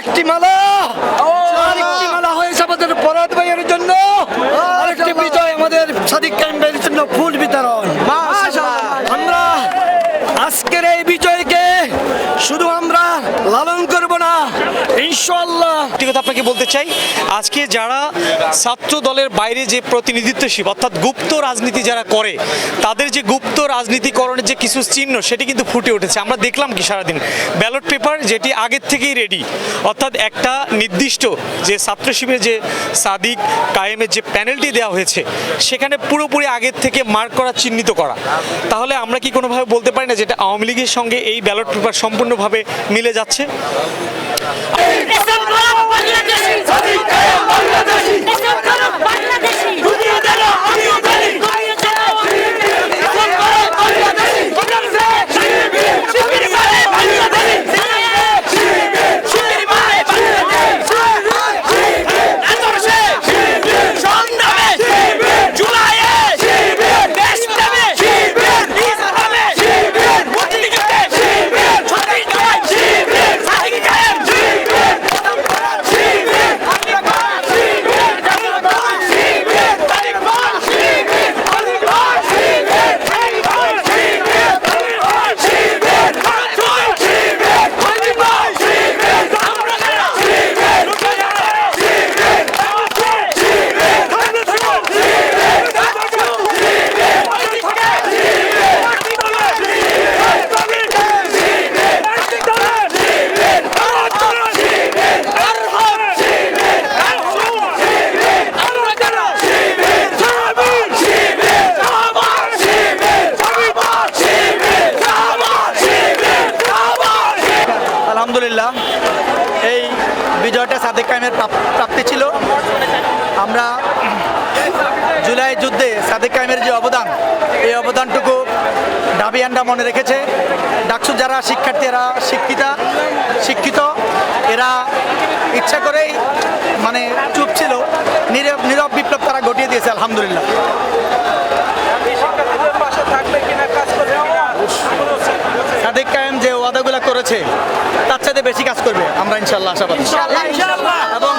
একটি মালা। আরেকটি মালা হয়েছে আমাদের পরাদ ভাইয়ের জন্য। আরেকটি বিজয় আমাদের সাদিক ক্যাম্পের জন্য ফুল বিতরণ। আমরা আজকের এই বিজয়কে শুধু আমরা লালন করব না ইনশাআল্লাহ। একটি কথা আপনাকে বলতে চাই, আজকে যারা ছাত্র দলের বাইরে যে প্রতিনিধিত্বশীল, অর্থাৎ গুপ্ত রাজনীতি যারা করে, তাদের যে গুপ্ত রাজনীতিকরণের যে কিছু চিহ্ন, সেটি কিন্তু ফুটে উঠেছে। আমরা দেখলাম কি সারাদিন? ব্যালট পেপার যেটি আগের থেকেই রেডি অর্থাৎ একটা নির্দিষ্ট যে ছাত্র শিবিরের যে সাদিক কায়েমের যে প্যানেলটি দেওয়া হয়েছে, সেখানে পুরোপুরি আগের থেকে মার্ক করা, চিহ্নিত করা। তাহলে আমরা কি কোনোভাবে বলতে পারি না যেটা আওয়ামী লীগের সঙ্গে এই ব্যালট পেপার সম্পূর্ণভাবে মিলে যাচ্ছে? বাংলাদেশি স্বাধীন কায়েম বাংলাদেশি ইসলাম ধর্ম বাংলাদেশি দুনিয়া জানো আমিও জানি দুনিয়া জানো ইসলাম ধর্ম বাংলাদেশি শিবির শিবির মানে বাংলাদেশি শিবির শিবির মানে বাংলাদেশি আদর্শে শিবির সংগ্রামে শিবির জুলাইয়ে শিবির দেশপ্রেমে শিবির ইসলামে শিবির মুক্তিযুদ্ধে শিবির স্বাধীন কায়েম শিবির স্বাধীন কায়েম শিবির আলহামদুলিল্লাহ এই বিজয়টা সাদেক কায়েমের প্রাপ- প্রাপ্তি ছিল আমরা জুলাই যুদ্ধে সাদেক কায়েমের যে অবদান এই অবদানটুকু ডাবিয়ানরা মনে রেখেছে। ডাকসু যারা শিক্ষার্থী এরা শিক্ষিতা শিক্ষিত এরা ইচ্ছা করেই মানে চুপ ছিল নীরব নীরব বিপ্লব তারা ঘটিয়ে দিয়েছে আলহামদুলিল্লাহ। সাদেক কায়েম যে ওয়াদাগুলো করেছে তার চাইতে বেশি কাজ করবে আমরা ইনশাল্লাহ আশাবাদী এবং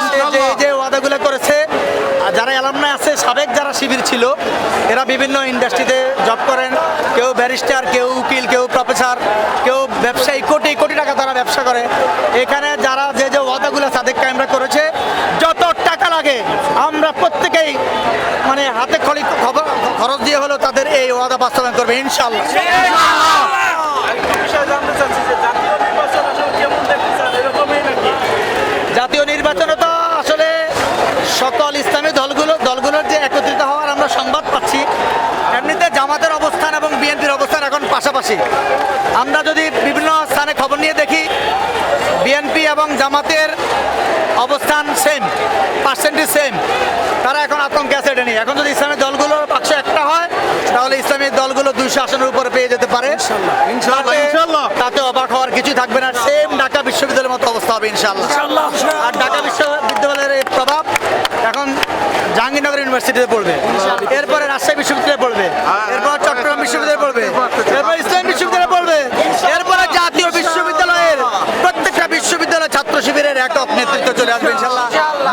যে ওয়াদাগুলো করেছে আর যারা অ্যালামনায় আছে ছিল। এরা বিভিন্ন ইন্ডাস্ট্রিতে জব করেন। কেউ ব্যারিস্টার কেউ উকিল কেউ প্রফেসর কেউ ব্যবসায়ী কোটি কোটি টাকা তারা ব্যবসা করে। এখানে যারা যে যে ওয়াদাগুলো সাদেক কায়েমরা করেছে যত টাকা লাগে আমরা প্রত্যেকেই মানে হাতে খবর খরচ দিয়ে হলেও তাদের এই ওয়াদা বাস্তবায়ন করবে ইনশাল্লাহ জাতীয় নির্বাচনে তো আসলে সকল ইসলামী দলগুলো দলগুলোর যে একত্রিত হওয়ার আমরা সংবাদ পাচ্ছি এমনিতে জামাতের অবস্থান এবং বিএনপির অবস্থান এখন পাশাপাশি আমরা যদি বিভিন্ন স্থানে খবর নিয়ে দেখি বিএনপি এবং জামাতের অবস্থান সেম পার্সেন্টেজ সেম তারা এখন আতঙ্কে আছে এটা নিয়ে। এখন যদি ইসলামের দলগুলোর পাশে একটা হয় তাহলে ইসলামের দলগুলো দুইশো আসনের উপরে পেয়ে যেতে পারে। তাতে- তাতে অবাক হওয়ার কিছু থাকবে না। সেম ঢাকা বিশ্ববিদ্যালয়ের মতো অবস্থা হবে ইনশাল্লাহ। আর ঢাকা বিশ্ববিদ্যালয়ের প্রভাব এখন জাহাঙ্গীরনগর ইউনিভার্সিটিতে পড়বে। এরপরে রাজশাহী বিশ্ববিদ্যালয়ে পড়বে এরপর চট্টগ্রাম বিশ্ববিদ্যালয়ে পড়বে এরপর ইসলাম বিশ্ববিদ্যালয়ে পড়বে এরপরে জাতীয় বিশ্ববিদ্যালয়ের প্রত্যেকটা বিশ্ববিদ্যালয় শিবিরের একক নেতৃত্ব চলে আসবে ইনশাল্লাহ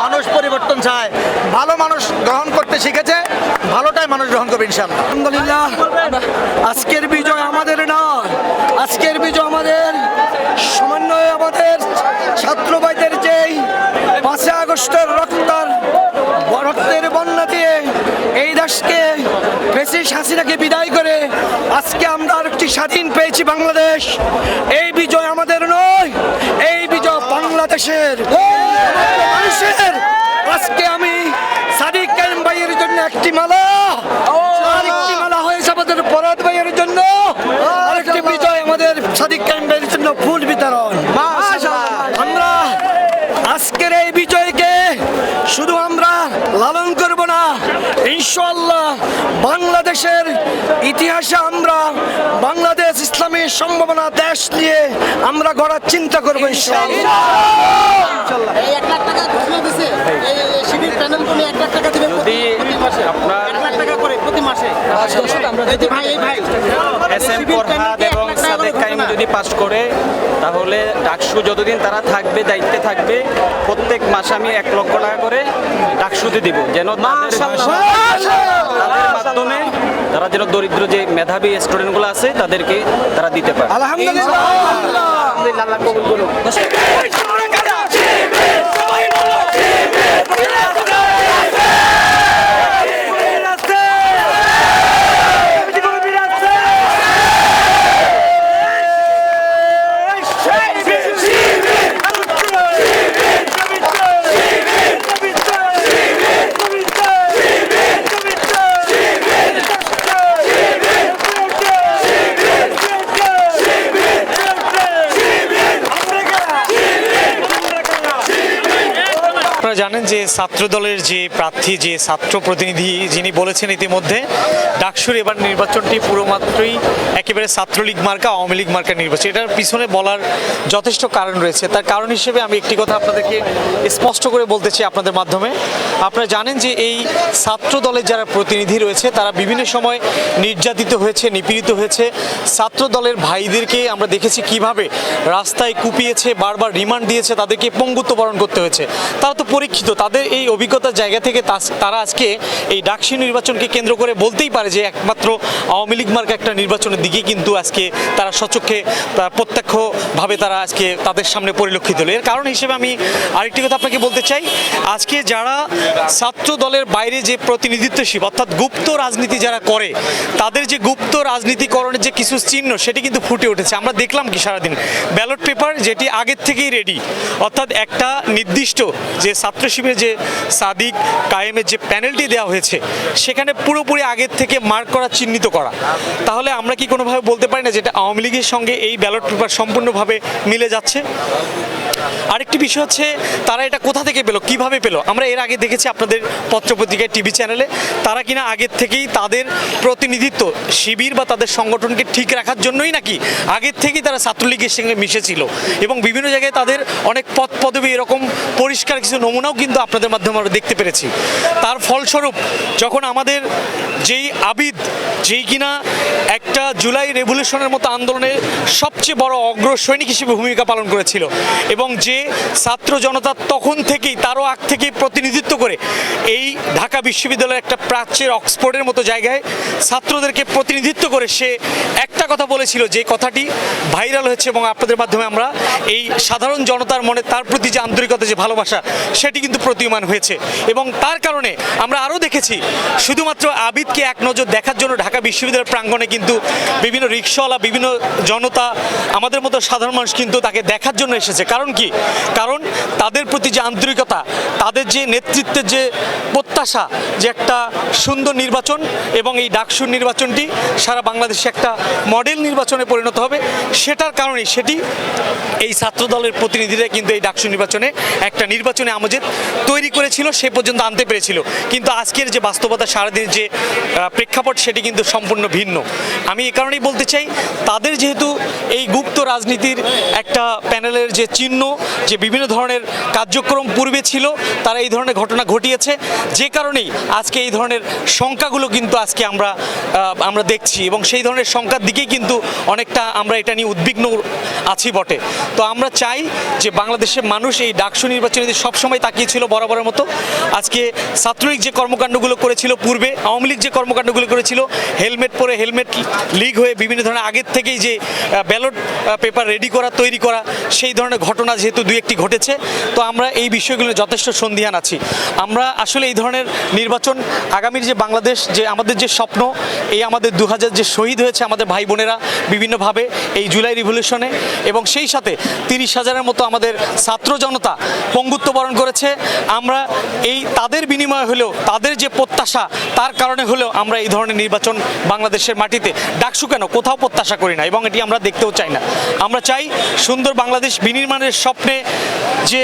মানুষ পরিবর্তন চায়। ভালো মানুষ গ্রহণ করতে শিখেছে, ভালোটাই মানুষ গ্রহণ করবে ইনশাল্লাহ আলহামদুলিল্লাহ। আজকের বিজয় আমাদের নয়। আজকের বিজয় আমাদের সমন্বয় আমাদের ছাত্র যেই পাঁচই আগস্টের রক্তার রক্তের বন্যা দিয়ে এই দেশকে ফেসিস হাসিনাকে বিদায় করে আজকে আমরা আরেকটি স্বাধীন পেয়েছি বাংলাদেশ। এই বিজয় আমাদের নয়। বাংলাদেশের। মানুষের আজকে আমি সাদিক কাইম ভাইয়ের জন্য একটি মালা। আরেকটি মালা হয়েছে আমাদের পরাদ ভাইয়ের জন্য। আরেকটি বিজয় আমাদের সাদিক কাইম ভাইয়ের জন্য ফুল বিতরণ। আমরা আজকের এই বিজয়কে শুধু আমরা লালন ইনশাআল্লাহ বাংলাদেশের ইতিহাসে আমরা বাংলাদেশ ইসলামী সম্ভাবনা দেশ নিয়ে আমরা গড়ার চিন্তা করব ইনশাআল্লাহ। এই এক লাখ টাকা ঘোষণা দিছে। এই শিবির প্যানেল তুমি এক লাখ টাকা দিবেন প্রতি প্রতি মাসে। আপনার যদি পাস করে তাহলে ডাকসু যতদিন তারা থাকবে দায়িত্বে থাকবে প্রত্যেক মাসে আমি এক লক্ষ টাকা করে ডাকসুতে দিব। যেন তাদের মাধ্যমে তারা যেন দরিদ্র যে মেধাবী স্টুডেন্টগুলো আছে তাদেরকে তারা দিতে পারে। আপনারা জানেন যে ছাত্র দলের যে প্রার্থী, যে ছাত্র প্রতিনিধি যিনি বলেছেন ইতিমধ্যে, ডাকসুর এবার নির্বাচনটি পুরোমাত্রই একেবারে ছাত্রলীগ মার্কা, আওয়ামী লীগ মার্কা নির্বাচন। এটার পিছনে বলার যথেষ্ট কারণ রয়েছে। তার কারণ হিসেবে আমি একটি কথা আপনাদেরকে স্পষ্ট করে বলতে চাই আপনাদের মাধ্যমে। আপনারা জানেন যে এই ছাত্র দলের যারা প্রতিনিধি রয়েছে, তারা বিভিন্ন সময় নির্যাতিত হয়েছে, নিপীড়িত হয়েছে। ছাত্র দলের ভাইদেরকে আমরা দেখেছি কীভাবে রাস্তায় কুপিয়েছে, বারবার রিমান্ড দিয়েছে, তাদেরকে পঙ্গুত্ব বরণ করতে হয়েছে। তারা তো পরীক্ষিত তাদের এই অভিজ্ঞতার জায়গা থেকে তারা আজকে এই ডাকসি নির্বাচনকে কেন্দ্র করে বলতেই পারে যে একমাত্র আওয়ামী লীগ মার্কা একটা নির্বাচনের দিকে কিন্তু আজকে তারা সচক্ষে প্রত্যক্ষভাবে তারা আজকে তাদের সামনে পরিলক্ষিত হলো। এর কারণ হিসেবে আমি আরেকটি কথা আপনাকে বলতে চাই। আজকে যারা ছাত্র দলের বাইরে যে প্রতিনিধিত্বশীল, অর্থাৎ গুপ্ত রাজনীতি যারা করে, তাদের যে গুপ্ত রাজনীতিকরণের যে কিছু চিহ্ন, সেটি কিন্তু ফুটে উঠেছে। আমরা দেখলাম কি সারাদিন ব্যালট পেপার যেটি আগের থেকেই রেডি অর্থাৎ একটা নির্দিষ্ট যে ছাত্র শিবিরের যে সাদিক কায়েমের যে প্যানেলটি দেওয়া হয়েছে, সেখানে পুরোপুরি আগের থেকে মার্ক করা, চিহ্নিত করা। তাহলে আমরা কি কোনোভাবে বলতে পারি না যেটা আওয়ামী লীগের সঙ্গে এই ব্যালট পেপার সম্পূর্ণভাবে মিলে যাচ্ছে? আরেকটি বিষয় হচ্ছে, তারা এটা কোথা থেকে পেল, কীভাবে পেল? আমরা এর আগে দেখেছি আপনাদের পত্রপত্রিকায় টিভি চ্যানেলে, তারা কিনা আগের থেকেই তাদের প্রতিনিধিত্ব, শিবির বা তাদের সংগঠনকে ঠিক রাখার জন্যই নাকি আগের থেকেই তারা ছাত্রলীগের সঙ্গে মিশেছিল? এবং বিভিন্ন জায়গায় তাদের অনেক পদ পদবি এরকম পরিষ্কার কিছু নমুনাও কিন্তু আপনাদের মাধ্যমে আমরা দেখতে পেরেছি। তার ফলস্বরূপ, যখন আমাদের যেই আবিদ, যেই কিনা একটা জুলাই রেভলিউশনের মতো আন্দোলনে সবচেয়ে বড় অগ্র সৈনিক হিসেবে ভূমিকা পালন করেছিল, এবং যে ছাত্র জনতা তখন থেকেই, তারও আগ থেকেই প্রতিনিধিত্ব করে এই ঢাকা বিশ্ববিদ্যালয়ের একটা প্রাচ্যের অক্সফোর্ডের মতো জায়গায় ছাত্রদেরকে প্রতিনিধিত্ব করে সে একটা কথা বলেছিল যে কথাটি ভাইরাল হয়েছে এবং আপনাদের মাধ্যমে আমরা এই সাধারণ জনতার মনে তার প্রতি যে আন্তরিকতা, যে ভালোবাসা, সেটি কিন্তু প্রতীয়মান হয়েছে। এবং তার কারণে আমরা আরও দেখেছি, শুধুমাত্র আবিদকে এক নজর দেখার জন্য ঢাকা বিশ্ববিদ্যালয়ের প্রাঙ্গণে কিন্তু বিভিন্ন রিক্সাওয়ালা বিভিন্ন জনতা, আমাদের মতো সাধারণ মানুষ কিন্তু তাকে দেখার জন্য এসেছে। কারণ কি? কারণ তাদের প্রতি যে আন্তরিকতা, তাদের যে নেতৃত্বের যে প্রত্যাশা, যে একটা সুন্দর নির্বাচন এবং এই ডাকসুর নির্বাচনটি সারা বাংলাদেশে একটা মডেল নির্বাচনে পরিণত হবে, সেটার কারণেই সেটি এই ছাত্র দলের প্রতিনিধিরা কিন্তু এই ডাকসু নির্বাচনে একটা নির্বাচনে আমজেদ তৈরি করেছিল, সে পর্যন্ত আনতে পেরেছিল। কিন্তু আজকের যে বাস্তবতা সারাদিন যে প্রেক্ষাপট, সেটি কিন্তু সম্পূর্ণ ভিন্ন। আমি এই কারণেই বলতে চাই, তাদের যেহেতু এই গুপ্ত রাজনীতির একটা প্যানেলের যে চিহ্ন, যে বিভিন্ন ধরনের কার্যক্রম পূর্বে ছিল, তারা এই ধরনের ঘটনা ঘটিয়েছে। যে কারণেই আজকে এই ধরনের সংখ্যাগুলো কিন্তু আজকে আমরা আমরা দেখছি এবং সেই ধরনের সংখ্যার দিকেই কিন্তু অনেকটা আমরা এটা নিয়ে উদ্বিগ্ন আছি বটে। তো আমরা চাই যে বাংলাদেশের মানুষ এই ডাকসু নির্বাচনে সবসময় তাকিয়েছিল বরাবরের মতো, আজকে ছাত্রলীগ যে কর্মকাণ্ডগুলো করেছিল পূর্বে, আওয়ামী লীগ যে কর্মকাণ্ডগুলো করেছিল, হেলমেট পরে হেলমেট লিগ হয়ে বিভিন্ন ধরনের আগের থেকেই যে ব্যালট পেপার রেডি করা, তৈরি করা, সেই ধরনের ঘটনা যেহেতু দুই একটি ঘটেছে, তো আমরা এই বিষয়গুলো যথেষ্ট সন্ধিহান আছি। আমরা আসলে এই ধরনের নির্বাচন, আগামীর যে বাংলাদেশ, যে আমাদের যে স্বপ্ন, এই আমাদের দু হাজার যে শহীদ হয়েছে আমাদের ভাই বোনেরা বিভিন্নভাবে এই জুলাই রিভলিউশনে এবং সেই সাথে তিরিশ হাজারের মতো আমাদের ছাত্র জনতা পঙ্গুত্ব বরণ করেছে। আমরা এই তাদের বিনিময় হলেও, তাদের যে প্রত্যাশা, তার কারণে হলেও আমরা এই ধরনের নির্বাচন বাংলাদেশের মাটিতে ডাকসু কেন? কোথাও প্রত্যাশা করি না এবং এটি আমরা দেখতেও চাই না। আমরা চাই সুন্দর বাংলাদেশ বিনির্মাণের স্বপ্নে যে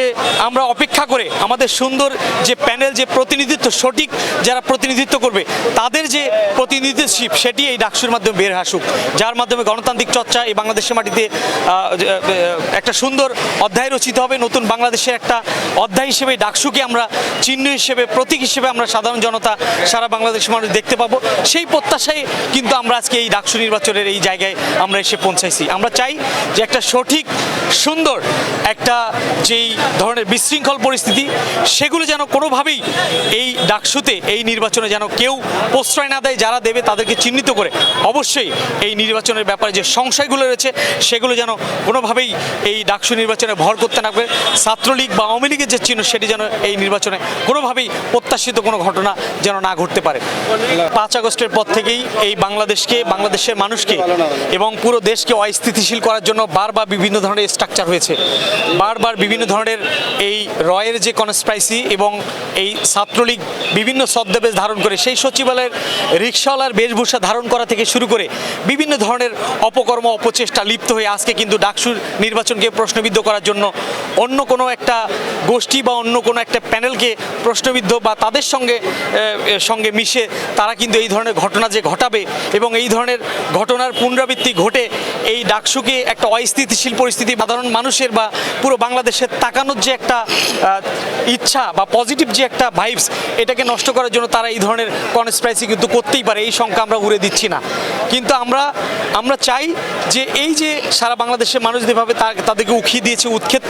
আমরা অপেক্ষা করে আমাদের সুন্দর যে প্যানেল, যে প্রতিনিধিত্ব সঠিক যারা প্রতিনিধিত্ব করবে, তাদের যে প্রতিনিধিত্বশিপ সেটি এই ডাকসুর মাধ্যমে বের আসুক যার মাধ্যমে গণতান্ত্রিক চর্চা এই বাংলাদেশের মাটিতে একটা সুন্দর অধ্যায় রচিত হবে। নতুন বাংলাদেশের একটা অধ্যায় হিসেবে ডাকসুকে আমরা চিহ্ন হিসেবে, প্রতীক হিসেবে আমরা সাধারণ জনতা সারা বাংলাদেশের মানুষ দেখতে পাবো। সেই প্রত্যাশায় কিন্তু আমরা আজকে এই ডাকসু নির্বাচনের এই জায়গায় আমরা এসে পৌঁছাইছি। আমরা চাই যে একটা সঠিক, সুন্দর একটা যেই ধরনের বিশৃঙ্খল পরিস্থিতি, সেগুলো যেন কোনোভাবেই এই ডাকসুতে, এই নির্বাচনে যেন কেউ প্রশ্রয় না দেয়, যারা দেবে তাদেরকে চিহ্নিত করে অবশ্যই এই নির্বাচনের ব্যাপারে যে সংশয়গুলো রয়েছে, সেগুলো যেন কোনোভাবেই এই ডাকসু নির্বাচনে ভর করতে না পারে। ছাত্রলীগ বা আওয়ামী লীগের যে চিহ্ন, সেটি যেন এই নির্বাচনে কোনোভাবেই প্রত্যাশিত কোনো ঘটনা যেন না ঘটতে পারে। পাঁচ আগস্টের পর থেকেই এই বাংলাদেশকে বাংলাদেশের মানুষকে এবং পুরো দেশকে অস্থিতিশীল করার জন্য বারবার বিভিন্ন ধরনের স্ট্রাকচার হয়েছে। বারবার বিভিন্ন ধরনের এই রয়ের যে কনস্পাইসি এবং এই ছাত্রলীগ বিভিন্ন ছদ্মবেশ ধারণ করে, সেই সচিবালয়ের রিক্সাওয়ালার বেশভূষা ধারণ করা থেকে শুরু করে বিভিন্ন ধরনের অপকর্ম, অপচেষ্টা লিপ্ত হয়ে আজকে কিন্তু ডাকসুর নির্বাচনকে প্রশ্নবিদ্ধ করার জন্য অন্য কোনো একটা গোষ্ঠী বা অন্য কোনো একটা প্যানেলকে প্রশ্নবিদ্ধ বা তাদের সঙ্গে সঙ্গে মিশে তারা কিন্তু এই ধরনের ঘটনা যে ঘটাবে এবং এই ধরনের ঘটনার পুনরাবৃত্তি ঘটে এই ডাকসুকে একটা অস্থিতিশীল পরিস্থিতি সাধারণ মানুষের বা পুরো বাংলাদেশের তাকানোর যে একটা ইচ্ছা বা পজিটিভ যে একটা ভাইবস এটাকে নষ্ট করার জন্য তারা এই ধরনের কনস্প্রাইসি কিন্তু করতেই পারে। এই শঙ্কা আমরা উড়ে দিচ্ছি না। কিন্তু আমরা আমরা চাই যে এই যে সারা বাংলাদেশের মানুষ যেভাবে তাদেরকে উখিয়ে দিয়েছে, উৎক্ষেপ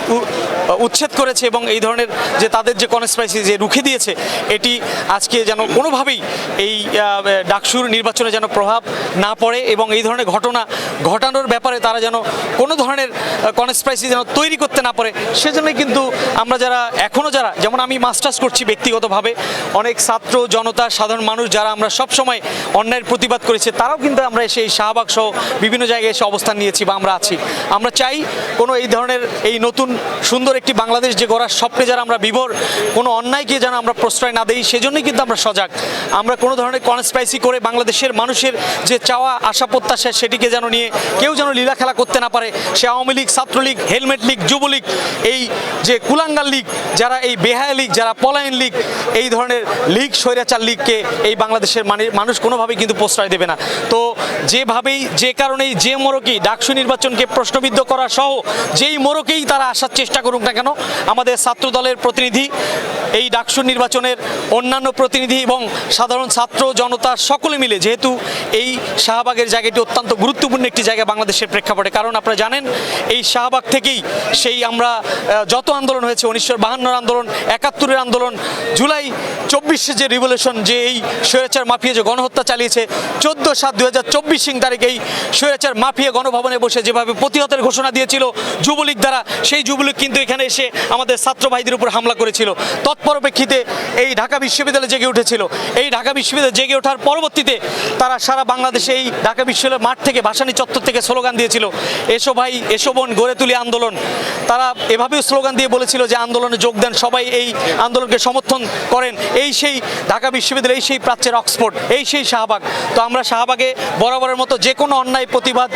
উচ্ছেদ করেছে এবং এই ধরনের যে তাদের যে কনস্পাইসি যে রুখে দিয়েছে, এটি আজকে যেন কোনোভাবেই এই ডাকসুর নির্বাচনে যেন প্রভাব না পড়ে এবং এই ধরনের ঘটনা ঘটানোর ব্যাপারে তারা যেন কোনো ধরনের কনস্পাইসি যেন তৈরি করতে না পারে, সেজন্যই কিন্তু আমরা যারা এখনও যারা, যেমন আমি মাস্টার্স করছি ব্যক্তিগতভাবে, অনেক ছাত্র, জনতা, সাধারণ মানুষ যারা আমরা সব সময় অন্যায়ের প্রতিবাদ করেছে, তারাও কিন্তু আমরা এসে এই শাহবাগ সহ বিভিন্ন জায়গায় এসে অবস্থান নিয়েছি বা আমরা আছি। আমরা চাই কোনো এই ধরনের এই নতুন সুন্দর একটি বাংলাদেশ যে গড়ার স্বপ্নে যারা আমরা বিভোর, কোনো অন্যায়কে যেন আমরা প্রশ্রয় না দিই, সেজন্যই কিন্তু আমরা সজাগ। আমরা কোনো ধরনের কনস্পাইসি করে বাংলাদেশের মানুষের যে চাওয়া, আশা, প্রত্যাশা, সেটিকে যেন নিয়ে কেউ যেন লীলা খেলা করতে না পারে, সে আওয়ামী লীগ, ছাত্রলীগ, হেলমেট লীগ, যুবলীগ, এই যে কুলাঙ্গাল লীগ, যারা এই বেহায়া লীগ, যারা পলায়ন লীগ, এই ধরনের লীগ, স্বৈরাচার লীগকে এই বাংলাদেশের মানে মানুষ কোনোভাবেই কিন্তু প্রশ্রয় দেবে না। তো যেভাবেই, যে কারণেই যে মোড়কেই ডাকসু নির্বাচনকে প্রশ্নবিদ্ধ করা সহ যেই মোড়কেই তারা আসার চেষ্টা করুক না কেন, আমাদের ছাত্র দলের প্রতিনিধি, এই ডাকসু নির্বাচনের অন্যান্য প্রতিনিধি এবং সাধারণ ছাত্র, জনতা সকলে মিলে, যেহেতু এই শাহবাগের জায়গাটি অত্যন্ত গুরুত্বপূর্ণ একটি জায়গা বাংলাদেশের প্রেক্ষাপটে, কারণ আপনারা জানেন এই শাহবাগ থেকেই সেই আমরা যত আন্দোলন হয়েছে, উনিশশো বাহান্নর আন্দোলন, একাত্তরের আন্দোলন, জুলাই চব্বিশে যে রিভলিউশন, যে এই স্বৈরাচার মাফিয়া যে গণহত্যা চালিয়েছে, চোদ্দ সাত দু চব্বিশ সিং তারিখ এই স্বৈরাচার মাফিয়া গণভবনে বসে যেভাবে প্রতিহতের ঘোষণা দিয়েছিল যুবলীগ দ্বারা, সেই যুবলীগ কিন্তু এখানে এসে আমাদের ছাত্র ভাইদের উপর হামলা করেছিল। তৎপরপ্রেক্ষিতে এই ঢাকা বিশ্ববিদ্যালয় জেগে উঠেছিল। এই ঢাকা বিশ্ববিদ্যালয় জেগে ওঠার পরবর্তীতে তারা সারা বাংলাদেশে এই ঢাকা বিশ্ববিদ্যালয় মাঠ থেকে, ভাসানী চত্বর থেকে স্লোগান দিয়েছিল, এসো ভাই, এসো বোন, গড়ে তুলি আন্দোলন। তারা এভাবেও স্লোগান দিয়ে বলেছিল যে আন্দোলনে যোগ দেন, সবাই এই আন্দোলনকে সমর্থন করেন। এই সেই ঢাকা বিশ্ববিদ্যালয়, এই সেই প্রাচ্যের অক্সফোর্ড, এই সেই শাহবাগ। তো আমরা শাহবাগে বরাবরের মতো যে কোনো অন্যায় প্রতিবাদ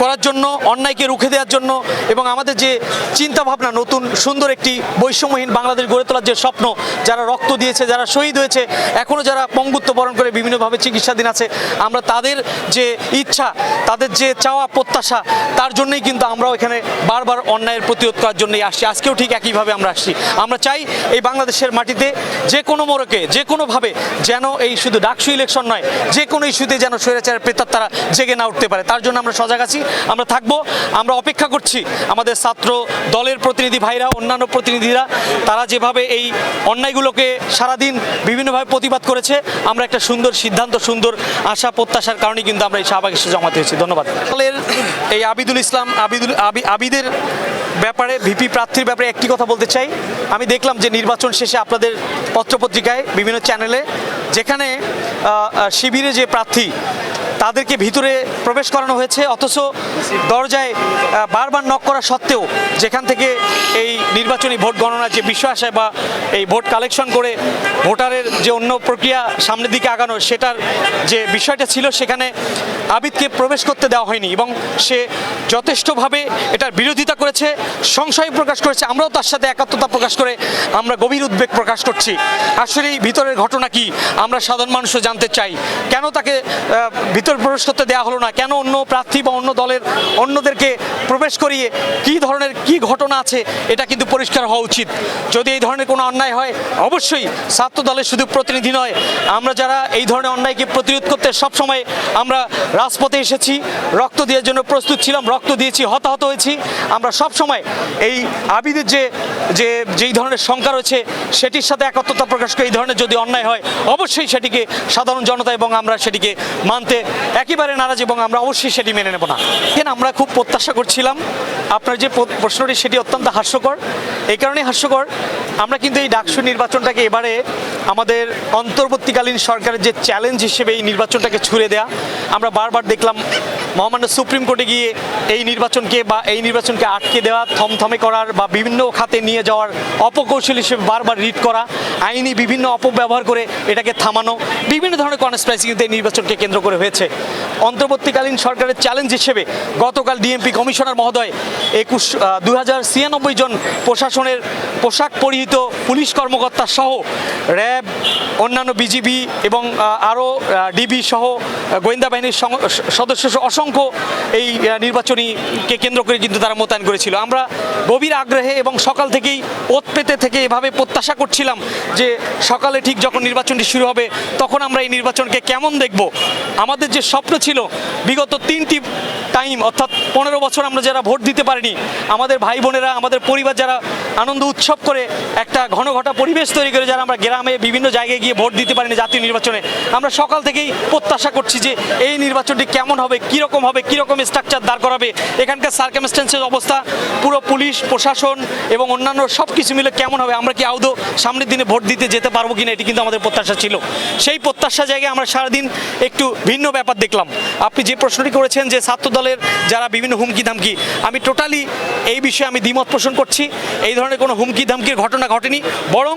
করার জন্য, অন্যায়কে রুখে দেওয়ার জন্য এবং আমাদের যে চিন্তা ভাবনা নতুন সুন্দর একটি বৈষম্যহীন বাংলাদেশ গড়ে তোলার যে স্বপ্ন, যারা রক্ত দিয়েছে, যারা শহীদ হয়েছে এখনও যারা পঙ্গুত্ব বরণ করে বিভিন্নভাবে চিকিৎসাধীন আছে, আমরা তাদের যে ইচ্ছা, তাদের যে চাওয়া, প্রত্যাশা, তার জন্যই কিন্তু আমরাও এখানে বারবার অন্যায়ের প্রতিরোধ করার জন্যই আসছি। আজকেও ঠিক একইভাবে আমরা আসছি। আমরা চাই এই বাংলাদেশের মাটিতে যে কোনো মোড়কে, যে কোনোভাবে যেন এই শুধু ডাকসু ইলেকশন নয়, যে কোনো ইস্যুতে যেন স্বৈরাচারের প্রেতার তারা জেগে না উঠতে পারে। তার জন্য আমরা সজাগ আছি। আমরা থাকব, আমরা অপেক্ষা করছি আমাদের ছাত্র দলের প্রতিনিধি ভাইরা, অন্যান্য প্রতিনিধিরা, তারা যেভাবে এই অন্যায়গুলোকে সারাদিন বিভিন্নভাবে প্রতিবাদ করেছে, আমরা একটা সুন্দর সিদ্ধান্ত, সুন্দর আশা প্রত্যাশার কারণে কিন্তু আমরা এই শাহবাগ এসে জমাতে হয়েছি। ধন্যবাদ। দলের এই আবিদুল ইসলাম, আবিদুল, আবি, আবিদের ব্যাপারে, ভিপি প্রার্থীর ব্যাপারে একটি কথা বলতে চাই। আমি দেখলাম যে নির্বাচন শেষে আপনাদের পত্রপত্রিকায়, বিভিন্ন চ্যানেলে, যেখানে শিবিরে যে প্রার্থী তাদেরকে ভিতরে প্রবেশ করানো হয়েছে অথচ দরজায় বারবার নক করা সত্ত্বেও যেখান থেকে এই নির্বাচনী ভোট গণনার যে বিষয় আসে বা এই ভোট কালেকশন করে ভোটারের যে অন্য প্রক্রিয়া সামনের দিকে আগানো সেটার যে বিষয়টা ছিল সেখানে আবিদকে প্রবেশ করতে দেওয়া হয়নি এবং সে যথেষ্টভাবে এটার বিরোধিতা করেছে সংশয় প্রকাশ করেছে। আমরাও তার সাথে একাত্মতা প্রকাশ করে আমরা গভীর উদ্বেগ প্রকাশ করছি। আসলে ভিতরের ঘটনা কি? আমরা সাধারণ মানুষও জানতে চাই। কেন তাকে আহ, ভিতরে প্রবেশ করতে দেওয়া হলো না। কেন অন্য প্রার্থী বা অন্য দলের অন্যদেরকে প্রবেশ করিয়ে কি ধরনের কি ঘটনা আছে, এটা কিন্তু পরিষ্কার হওয়া উচিত। যদি এই ধরনের কোনো অন্যায় হয়, অবশ্যই ছাত্র দলের শুধু প্রতিনিধি নয়, আমরা যারা এই ধরনের অন্যায়কে প্রতিরোধ করতে সবসময় আমরা রাজপথে এসেছি, রক্ত দেওয়ার জন্য প্রস্তুত ছিলাম, রক্ত দিয়েছি, হতাহত হয়েছি। আমরা সব সময় এই আবিদের যে যে, যেই ধরনের শঙ্কা রয়েছে, সেটির সাথে একত্রতা প্রকাশ করে এই ধরনের যদি অন্যায় হয়, অবশ্যই সেটিকে সাধারণ জনতা এবং আমরা সেটিকে মানতে একেবারে নারাজ এবং আমরা অবশ্যই সেটি মেনে নেব না। কেন? আমরা খুব প্রত্যাশা করছিলাম। আপনার যে প্রশ্নটি, সেটি অত্যন্ত হাস্যকর। এই কারণে হাস্যকর আমরা কিন্তু এই ডাকসু নির্বাচনটাকে এবারে আমাদের অন্তর্বর্তীকালীন সরকারের যে চ্যালেঞ্জ হিসেবে এই নির্বাচনটাকে ছুড়ে দেয়া। আমরা বারবার দেখলাম মহামান্য সুপ্রিম কোর্টে গিয়ে এই নির্বাচনকে বা এই নির্বাচনকে আটকে দেওয়া, থমথমে করার বা বিভিন্ন খাতে নিয়ে যাওয়ার অপকৌশল হিসেবে বারবার রিড করা, আইনি বিভিন্ন অপব্যবহার করে এটাকে থামানো, বিভিন্ন ধরনের কনস্পিরেসি কিন্তু এই নির্বাচনকে কেন্দ্র করে হয়েছে। অন্তর্বর্তীকালীন সরকারের চ্যালেঞ্জ হিসেবে গতকাল ডিএমপি কমিশনার মহোদয় একুশ দু জন প্রশাসনের পোশাক পরিহিত পুলিশ কর্মকর্তা সহ, র্যাব, অন্যান্য বিজিবি এবং আরও ডিবি সহ গোয়েন্দা বাহিনীর সদস্য অসংখ্য এই নির্বাচনীকে কেন্দ্র করে কিন্তু তারা মোতায়েন করেছিল। আমরা গভীর আগ্রহে এবং সকাল থেকেই ওত পেতে থেকে এভাবে প্রত্যাশা করছিলাম যে সকালে ঠিক যখন নির্বাচনটি শুরু হবে, তখন আমরা এই নির্বাচনকে কেমন দেখব? আমাদের যে স্বপ্ন ছিল, বিগত তিনটি টাইম, অর্থাৎ পনেরো বছর আমরা যারা ভোট দিতে পারিনি, আমাদের ভাই বোনেরা, আমাদের পরিবার যারা আনন্দ উৎসব করে একটা ঘন ঘটা পরিবেশ তৈরি করে যারা আমরা গ্রামে বিভিন্ন জায়গায় গিয়ে ভোট দিতে পারিনি জাতীয় নির্বাচনে, আমরা সকাল থেকেই প্রত্যাশা করছি যে এই নির্বাচনটি কেমন হবে, কীরকম হবে, কীরকম স্ট্রাকচার দাঁড় করাবে। এখানকার সার্কামস্টেন্সের অবস্থা, পুরো পুলিশ, প্রশাসন এবং অন্যান্য সব কিছু মিলে কেমন হবে, আমরা কি আদৌ সামনের দিনে ভোট দিতে যেতে পারব কিনা এটি কিন্তু আমাদের প্রত্যাশা ছিল। সেই প্রত্যাশা জায়গায় আমরা সারাদিন একটু ভিন্ন ব্যাপার দেখলাম। আপনি যে প্রশ্নটি করেছেন যে ছাত্র দলের যারা বিভিন্ন হুমকি ধামকি আমি টোটালি এই বিষয়ে আমি দ্বিমত পোষণ করছি। এই ধরনের কোনো হুমকি ধামকির ঘটনা ঘটেনি বরং